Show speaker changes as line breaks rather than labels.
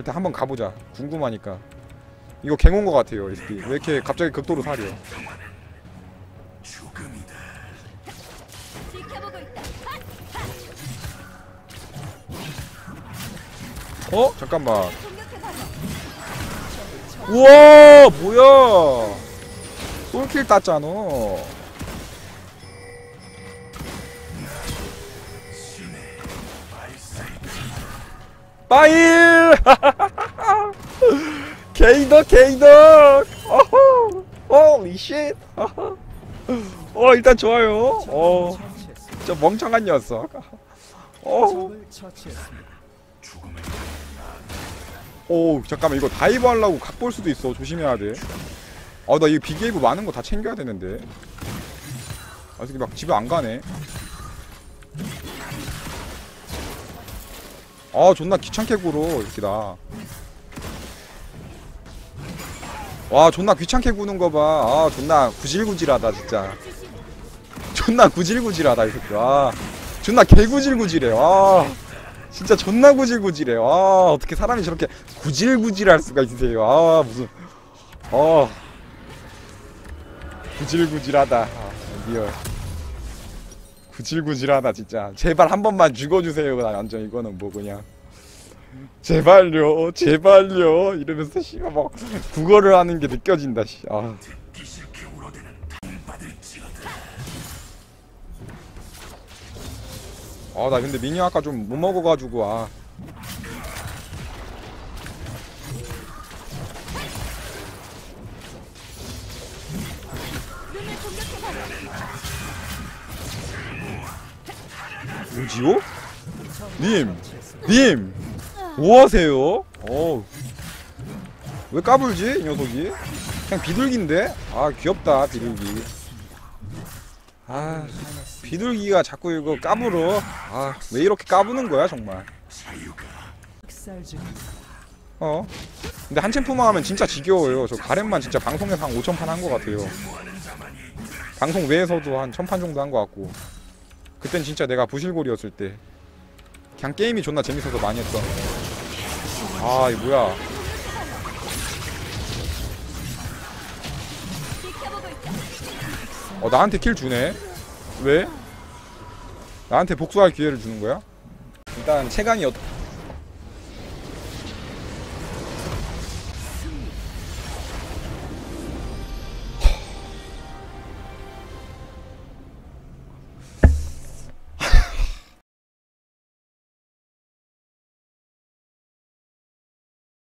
일단 한번 가보자 궁금하니까 이거 갱온 거 같아요 이 새끼 왜 이렇게 갑자기 극도로
있다.
어? 잠깐만. 우와 뭐야 솔킬 땄잖아 빠일! 게이덕 어호 홀리 쉣 어 일단 좋아요. 어 진짜 멍청한 녀석. 어. 오 잠깐만 이거 다이브 하려고 각 볼 수도 있어. 조심해야 돼 아나 이거 비게이브 많은 거 다 챙겨야 되는데. 아 이게 막 집에 안 가네 아 존나 귀찮게 굴어 이렇게다. 와 존나 귀찮게 구는 거 봐 아 존나 구질구질하다 진짜. 존나 구질구질하다 이 새끼. 와 존나 개구질구질해. 와 진짜 존나 구질구질해. 와 어떻게 사람이 저렇게 구질구질할 수가 있으세요? 아 무슨 어. 구질구질하다. 아, 리얼 구질구질하다 진짜 제발 한 번만 죽어주세요 나 완전 이거는 뭐 그냥 제발요 제발요 이러면서 씨발 막 국어를 하는 게 느껴진다 씨. 아. 아, 나 근데 미니 아까 좀 못 먹어가지고, 아. 뭐지요? 님! 님! 뭐 하세요? 어우. 왜 까불지? 이 녀석이? 그냥 비둘기인데? 아, 귀엽다, 비둘기. 아, 비둘기가 자꾸 이거 까불어. 아, 왜 이렇게 까부는 거야, 정말. 어. 근데 한 챔프만 하면 진짜 지겨워요. 저 가렘만 진짜 방송에서 한 5천판 한 것 같아요. 방송 외에서도 한 1000판 정도 한 것 같고. 그땐 진짜 내가 부실골이었을 때. 그냥 게임이 존나 재밌어서 많이 했어. 아, 이 뭐야. 어, 나한테 킬 주네. 왜? 나한테 복수할 기회를 주는 거야? 일단 체간이 어,